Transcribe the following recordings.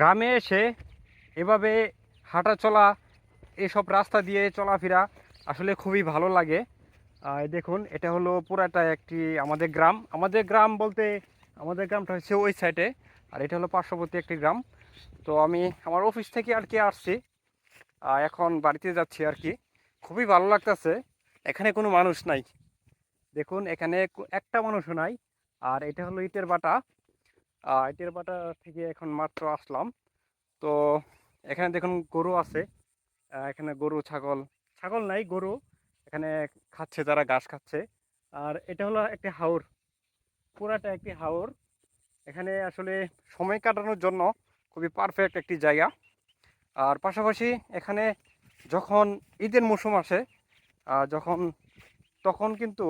গ্রামে এসে এভাবে হাঁটা চলা, এসব রাস্তা দিয়ে চলাফেরা আসলে খুবই ভালো লাগে। দেখুন, এটা হলো পুরাটা একটি আমাদের গ্রাম। আমাদের গ্রাম বলতে, আমাদের গ্রামটা হচ্ছে ওই সাইডে আর এটা হলো পার্শ্ববর্তী একটি গ্রাম। তো আমি আমার অফিস থেকে আর কি আসছি। এখন বাড়িতে যাচ্ছি আর কি। খুবই ভালো লাগতেছে। এখানে কোনো মানুষ নাই। দেখুন, এখানে একটা মানুষও নাই। আর এটা হলো ইটের বাটা। আহ, ইটের বাটা থেকে এখন মাত্র আসলাম। তো এখানে দেখুন গরু আছে। এখানে গরু ছাগল ছাগল নাই গরু। এখানে খাচ্ছে যারা ঘাস খাচ্ছে। আর এটা হলো একটি হাওর। পুরাটা একটি হাওর। এখানে আসলে সময় কাটানোর জন্য খুবই পারফেক্ট একটি জায়গা। আর পাশাপাশি এখানে যখন ঈদের মৌসুম আসে যখন তখন কিন্তু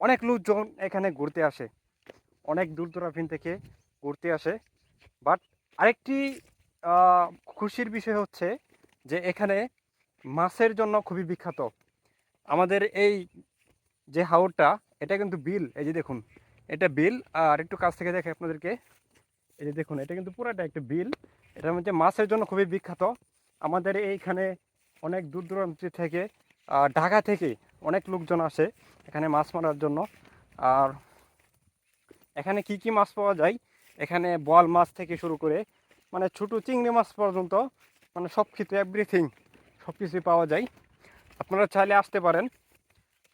অনেক লোকজন এখানে ঘুরতে আসে। অনেক দূর দূরাফিন থেকে ঘুরতে আসে। বাট আরেকটি খুশির বিষয় হচ্ছে যে এখানে মাছের জন্য খুবই বিখ্যাত। আমাদের এই যে হাওরটা, এটা কিন্তু বিল, এই যে দেখুন, এটা বিল। আর একটু কাছ থেকে দেখে আপনাদেরকে, এই যে দেখুন, এটা কিন্তু পুরাটা একটা বিল। এটার মধ্যে মাছের জন্য খুবই বিখ্যাত। আমাদের এইখানে অনেক দূর দূরান্ত থেকে ঢাকা থেকে অনেক লোকজন আসে এখানে মাছ মারার জন্য। আর এখানে কি কি মাছ পাওয়া যায়? এখানে বোয়াল মাছ থেকে শুরু করে মানে ছোটো চিংড়ি মাছ পর্যন্ত মানে সব কিছু এভরিথিং সব কিছুই পাওয়া যায়। আপনারা চাইলে আসতে পারেন।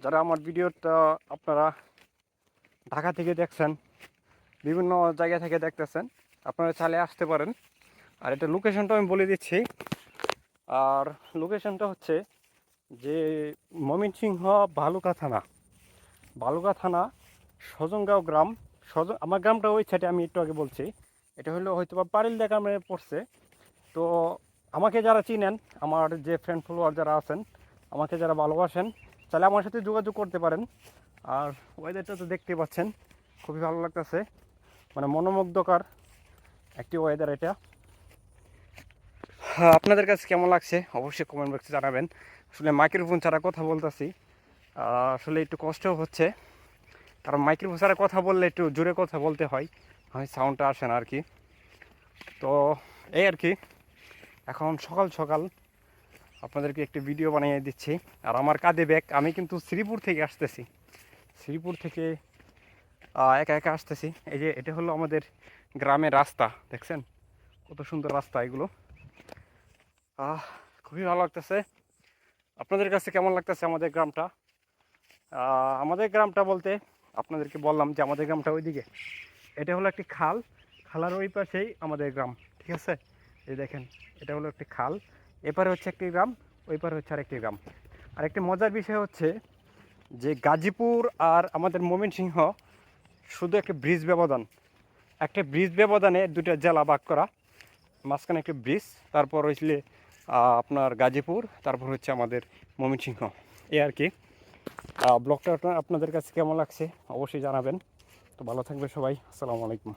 যারা আমার ভিডিওটা আপনারা ঢাকা থেকে দেখছেন, বিভিন্ন জায়গা থেকে দেখতেছেন, আপনারা চাইলে আসতে পারেন। আর এটা লোকেশনটা আমি বলে দিচ্ছি। আর লোকেশনটা হচ্ছে যে ময়মনসিংহ বালুকা থানা বালুকা থানা সজনগাঁও গ্রাম। সজ আমার গ্রামটা ওই সাইডে আমি একটু আগে বলছি। এটা হলো হয়তো বা পারিল গ্রামে পড়ছে। তো আমাকে যারা চিনেন আমার যে ফ্রেন্ড ফলোয়ার যারা আছেন আমাকে যারা ভালোবাসেন তাহলে আমার সাথে যোগাযোগ করতে পারেন। আর ওয়েদারটা তো দেখতে পাচ্ছেন খুবই ভালো লাগতেছে। মানে মনোমুগ্ধকর একটি ওয়েদার এটা। হ্যাঁ, আপনাদের কাছে কেমন লাগছে? অবশ্যই কমেন্ট বক্সে জানাবেন। আসলে মাইক্রোফোন ছাড়া কথা বলতেছি। আসলে একটু কষ্ট হচ্ছে। কারণ মাইক্রোফোন ছাড়া কথা বললে একটু জোরে কথা বলতে হয়। আমি সাউন্ডটা আসে না আর কি তো এই আর কি এখন সকাল সকাল আপনাদেরকে একটি ভিডিও বানিয়ে দিচ্ছি। আর আমার কাঁধে ব্যাগ আমি কিন্তু শ্রীপুর থেকে আসতেছি। শ্রীপুর থেকে একা একা আসতেছি। এই যে এটা হলো আমাদের গ্রামের রাস্তা, দেখছেন? কত সুন্দর রাস্তা এগুলো। খুবই ভালো লাগতেছে। আপনাদের কাছে কেমন লাগতেছে আমাদের গ্রামটা? আমাদের গ্রামটা বলতে আপনাদেরকে বললাম যে আমাদের গ্রামটা ওইদিকে। এটা হলো একটি খাল। খালার ওই পাশেই আমাদের গ্রাম, ঠিক আছে? এই দেখেন, এটা হলো একটি খাল। এপারে হচ্ছে একটি গ্রাম, ওই পারে হচ্ছে আরেকটি গ্রাম। আর একটি মজার বিষয় হচ্ছে যে গাজীপুর আর আমাদের ময়মনসিংহ শুধু একটা ব্রিজ ব্যবধান। একটা ব্রিজ ব্যবধানে দুটো জেলা ভাগ করা। মাঝখানে একটি ব্রিজ, তারপর হইলে আপনার গাজীপুর, তারপর হচ্ছে আমাদের ময়মনসিংহ এ আর কি। ব্লগটা আপনাদের কাছে কেমন লাগছে? অবশ্যই জানাবেন। তো ভালো থাকবে সবাই। আসসালামু আলাইকুম।